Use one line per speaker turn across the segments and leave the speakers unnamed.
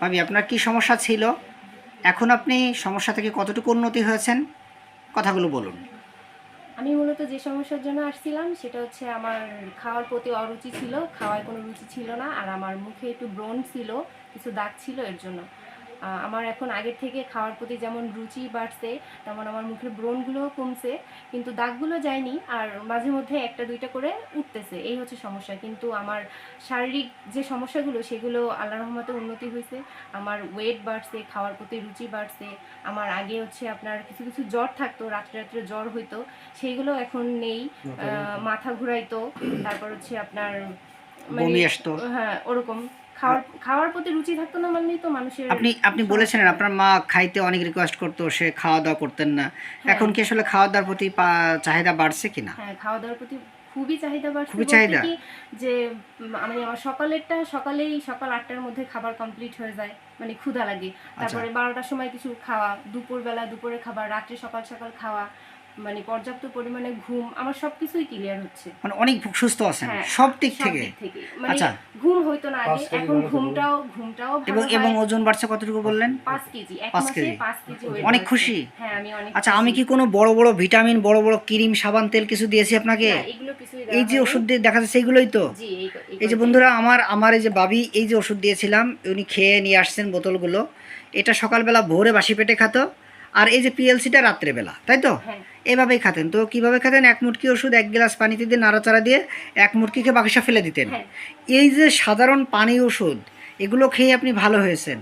ভাবি, আপনার কি সমস্যা ছিল? এখন আপনি সমস্যা থেকে কতটুকু উন্নতি হয়েছেন? কথাগুলো বলুন।
আমি মূলত যে সমস্যার জন্য আসছিলাম, সেটা হচ্ছে আমার খাওয়ার প্রতি অরুচি ছিল, খাওয়ার কোনো রুচি ছিল না, আর আমার মুখে একটু ব্রণ ছিল, কিছু দাগ ছিল এর জন্য। আমার এখন আগের থেকে খাওয়ার প্রতি যেমন রুচি বাড়ছে তেমন আমার মুখের ব্রণগুলোও কমছে কিন্তু দাগগুলো যায়নি আর মাঝে মধ্যে একটা দুইটা করে উঠতেছে এই হচ্ছে সমস্যা। কিন্তু আমার শারীরিক যে সমস্যাগুলো সেগুলো আল্লাহ রহমতে উন্নতি হয়েছে আমার ওয়েট বাড়ছে খাওয়ার প্রতি রুচি বাড়ছে আমার আগে হচ্ছে আপনার কিছু কিছু জ্বর থাকতো রাত্রে রাত্রে জ্বর হইতো সেইগুলো এখন নেই মাথা ঘুরাইতো। তারপর হচ্ছে আপনার মানে- হ্যাঁ ওরকম। খাওয়ার খাওয়ার প্রতি রুচি থাকতো না মানেই তো মানুষের
আপনি আপনি বলেছিলেন আপনার মা খাইতে অনেক রিকোয়েস্ট করতো সে খাওয়া দাওয়া করতেন না। এখন কি আসলে খাওয়া দাওয়ার প্রতি চাহিদা বাড়ছে কিনা
হ্যাঁ খাওয়া দাওয়ার প্রতি খুবই চাহিদা বাড়ছে।
খুবই চাহিদা?
যে আমি আমার সকালেরটা সকালেই সকাল আটটার মধ্যে খাবার কমপ্লিট হয়ে যায় মানে ক্ষুধা লাগে।
আচ্ছা।
তারপরে বারোটার সময় কিছু খাওয়া দুপুরবেলা দুপুরে খাবার রাত্রে সকাল সকাল খাওয়া মানে পর্যাপ্ত পরিমাণে ঘুম আমার সবকিছুই ক্লিয়ার হচ্ছে।
মানে অনেক সুস্থ আছেন
হ্যাঁ,
সব দিক থেকে?
মানে
আচ্ছা।
ঘুম হইতো না আগে এখন ঘুমটাও ঘুমটাও
এবং এবং ওজন বাড়ছে কতটুকু বললেন?
পাঁচ কেজি এক মাসে
কেজি।
পাঁচ কেজি weight
অনেক খুশি?
হ্যাঁ আমি অনেক
আচ্ছা আমি কি। কোনো বড় বড় ভিটামিন বড় বড় ক্রিম সাবান তেল কিছু দিয়েছি আপনাকে?
এগুলো কিছুই
এই যে ওষুধ দিয়ে দেখা যাচ্ছে এইগুলোই তো?
জি এই
এই যে বন্ধুরা আমার আমার এই যে বাবি এই যে ওষুধ দিয়েছিলাম উনি খেয়ে নিয়ে আসছেন বোতলগুলো। এটা সকালবেলা ভোরে বাসি পেটে খাতো। আর এই যে পিএলসিটা রাত্রেবেলা তাই তো?
হ্যাঁ।
এভাবেই খাতেন। তো কীভাবে খাতেন? এক মুটকি ওষুধ এক গ্লাস পানিতে দিয়ে নাড়াচাড়া দিয়ে এক মুটকি খেয়ে বাকি ফেলে দিতেন।
হ্যাঁ।
এই যে সাধারণ পানি ওষুধ এগুলো খেয়ে আপনি ভালো হয়েছেন।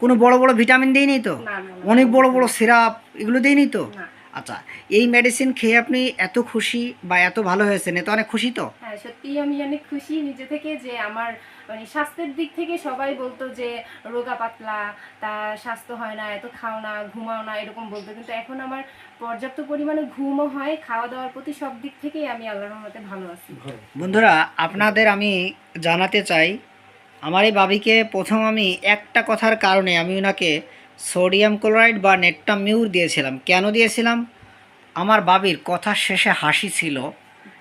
কোনো বড় বড় ভিটামিন দেয়নি তো। অনেক বড় বড় সিরাপ এগুলো দেয়নি তো?
না।
আচ্ছা এই মেডিসিন খেয়ে আপনি এত খুশি বা এত ভালো হয়েছেন এত অনেক খুশি তো?
হ্যাঁ সত্যিই আমি অনেক খুশি নিজে থেকে যে আমার মানে স্বাস্থ্যের দিক থেকে সবাই বলতো যে রোগা পাতলা তা স্বাস্থ্য হয় না এত খাও না ঘুমাও না এরকম বলতো। কিন্তু এখন আমার পর্যাপ্ত পরিমাণে ঘুমও হয় খাওয়া দাওয়ার প্রতি সব দিক থেকেই আমি আল্লাহর রহমতে ভালো আছি।
বন্ধুরা আপনাদের আমি জানাতে চাই আমার এই বাবিকে প্রথম আমি একটা কথার কারণে আমি ওনাকে সোডিয়াম ক্লোরাইড বা নেটটা মিউর দিয়েছিলাম। কেন দিয়েছিলাম? আমার বাবির কথা শেষে হাসি ছিল।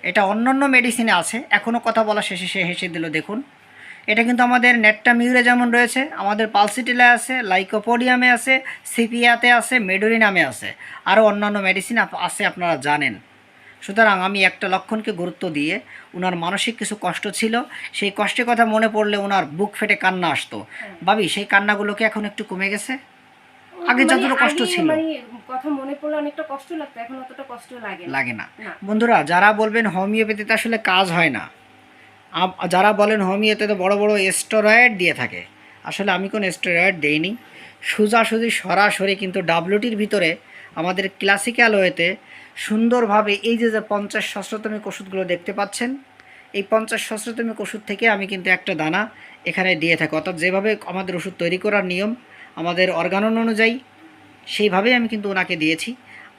এটা অন্যান্য মেডিসিনে আছে। এখনও কথা বলা শেষে সে হেসে দিল, দেখুন, এটা কিন্তু আমাদের নেটটা মিউরে যেমন রয়েছে, আমাদের পালসিটিলে আছে, লাইকোপোডিয়ামে আছে, সিপিয়াতে আছে মেডোরি নামে আছে, আরও অন্যান্য মেডিসিন আছে আপনারা জানেন। সুতরাং আমি একটা লক্ষণকে গুরুত্ব দিয়ে ওনার মানসিক কিছু কষ্ট ছিল। সেই কষ্টের কথা মনে পড়লে ওনার বুক ফেটে কান্না আসতো। ভাবি সেই কান্নাগুলোকে এখন একটু কমে গেছে? আগে
মানে
যতটা কষ্ট ছিল।
মানে কথা মনে পড়লে অনেকটা কষ্ট লাগতো এখন অতটা কষ্ট লাগে না।
লাগে না।
না।
বন্ধুরা যারা বলবেন হোমিওপ্যাথিতে আসলে কাজ হয় না যারা বলেন হোমিওপ্যাথিতে বড় বড় স্টেরয়েড দিয়ে থাকে আসলে আমি কোনো স্টেরয়েড দেইনি। সোজাসুজি সরাসরি কিন্তু ডাব্লিউটির ভিতরে আমাদের ক্লাসিক্যাল ওয়েতে সুন্দরভাবে এই যে যে পঞ্চাশ সহস্রতমিক ওষুধগুলো দেখতে পাচ্ছেন এই পঞ্চাশ সহস্রতমিক ওষুধ থেকে আমি কিন্তু একটা দানা এখানে দিয়ে থাকি। অর্থাৎ যেভাবে আমাদের ওষুধ তৈরি করার নিয়ম আমাদের অর্গানন অনুযায়ী সেইভাবেই আমি কিন্তু ওনাকে দিয়েছি।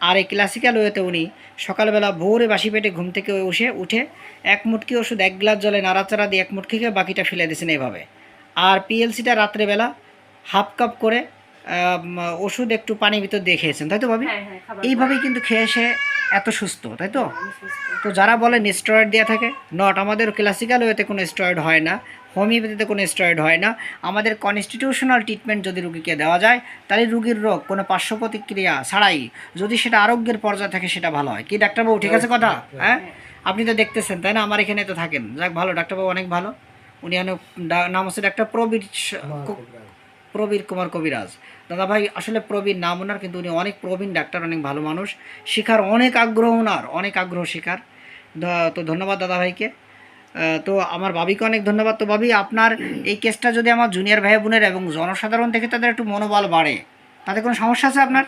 আর এই ক্লাসিক্যাল ওয়েতে উনি সকালবেলা ভোরে বাসি পেটে ঘুম থেকে উঠে উঠে এক মুটকি ওষুধ এক গ্লাস জলে নাড়াচাড়া দিয়ে এক মুটকি খেয়ে বাকিটা ফেলে দিয়েছেন এইভাবে। আর পিএলসিটা রাত্রেবেলা হাফ কাপ করে ওষুধ একটু পানির ভিতর দিয়ে খেয়েছেন তাই তো ভাবি?
হ্যাঁ হ্যাঁ
এইভাবেই কিন্তু খেয়ে সে এত সুস্থ তাই তো?
সুস্থ।
তো যারা বলেন স্টেরয়েড দেওয়া থাকে নট আমাদের ক্লাসিক্যাল ওয়েতে কোনো স্টেরয়েড হয় না। হোমিওপ্যাথিতে কোনো স্টেরয়েড হয় না। আমাদের কনস্টিটিউশনাল ট্রিটমেন্ট যদি রুগীকে দেওয়া যায় তাহলে রুগীর রোগ কোনো পার্শ্ব প্রতিক্রিয়া ছাড়াই যদি সেটা আরোগ্যের পর্যায়ে থাকে সেটা ভালো হয়। কি ডাক্তারবাবু ঠিক আছে কথা? হ্যাঁ? আপনি তো দেখতেছেন তাই না? আমার এখানে তো থাকেন। যাক ভালো ডাক্তারবাবু অনেক ভালো। উনি অনেক নাম হচ্ছে ডাক্তার প্রবীর প্রবীর কুমার কবিরাজ। দাদা ভাই আসলে প্রবীর নাম ওনার কিন্তু উনি অনেক প্রবীণ ডাক্তার অনেক ভালো মানুষ। শিখার অনেক আগ্রহ ওনার অনেক আগ্রহ শিখার। তো ধন্যবাদ দাদা ভাইকে। তো আমার ভাবিকে অনেক ধন্যবাদ। তো ভাবি আপনার এই কেসটা যদি আমার জুনিয়র ভাই বোনের এবং জনসাধারণ থেকে তাদের একটু মনোবল বাড়ে তাদের কোনো সমস্যা আছে আপনার?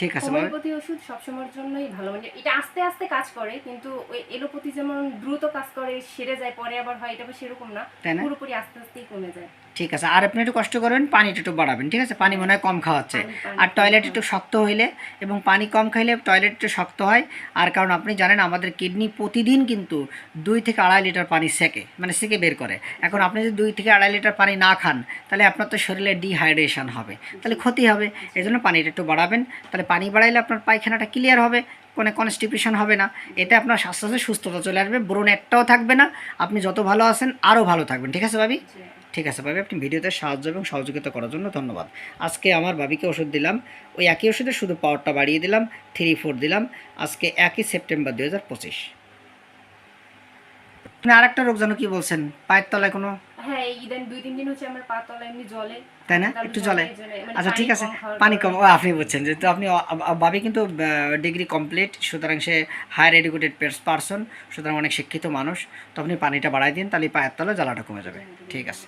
ঠিক আছে
হোমিওপ্যাথি ওষুধ সবসময়ের জন্যই ভালো। মানে এটা আস্তে আস্তে কাজ করে কিন্তু ওই এলোপ্যাথি যেমন দ্রুত কাজ করে সেরে যায় পরে আবার হয় এটা সেরকম না? পুরোপুরি আস্তে আস্তেই কমে যায়।
ঠিক আছে আর আপনি একটু কষ্ট করবেন পানিটা একটু বাড়াবেন ঠিক আছে? পানি মনে হয় কম খাওয়াচ্ছে আর টয়লেট একটু শক্ত হইলে এবং পানি কম খাইলে টয়লেট একটু শক্ত হয়। আর কারণ আপনি জানেন আমাদের কিডনি প্রতিদিন কিন্তু দুই থেকে আড়াই লিটার পানি সেকে মানে সেকে বের করে। এখন আপনি যদি দুই থেকে আড়াই লিটার পানি না খান তাহলে আপনার তো শরীরে ডিহাইড্রেশন হবে তাহলে ক্ষতি হবে। এই জন্য পানিটা একটু বাড়াবেন তাহলে পানি বাড়াইলে আপনার পায়খানাটা ক্লিয়ার হবে কোনো কনস্টিপেশন হবে না। এতে আপনার স্বাস্থ্য সুস্থতা চলে আসবে ব্রণ একটাও থাকবে না। আপনি যত ভালো আছেন আরও ভালো থাকবেন ঠিক আছে ভাবি? ঠিক আছে ভাবি আপনি ভিডিওতে সাহায্য এবং সহযোগিতা করার জন্য ধন্যবাদ। আজকে আমার ভাবিকে ওষুধ দিলাম ওই একই ওষুধে শুধু পাওয়ারটা বাড়িয়ে দিলাম থ্রি ফোর দিলাম আজকে একই সেপ্টেম্বর দুই হাজার পঁচিশ। আপনি আরেকটা রোগ জানো কি বলছেন পায়ের তলায় কোনো?
হ্যাঁ ইদান দুই তিন দিন হচ্ছে আমার পা তলা এমনি জলে
তাই না? একটু জলে
মানে
আচ্ছা ঠিক আছে পানি কম ও আপনি বুঝছেন যেহেতু আপনি ভাবি কিন্তু ডিগ্রি কমপ্লিট সুতরাং সে হায়ার এডুকেটেড পার্সন সুতরাং অনেক শিক্ষিত মানুষ। তো আপনি পানিটা বাড়াই দিন তাহলে পায়ের তলা জ্বালাটা কমে যাবে। ঠিক আছে।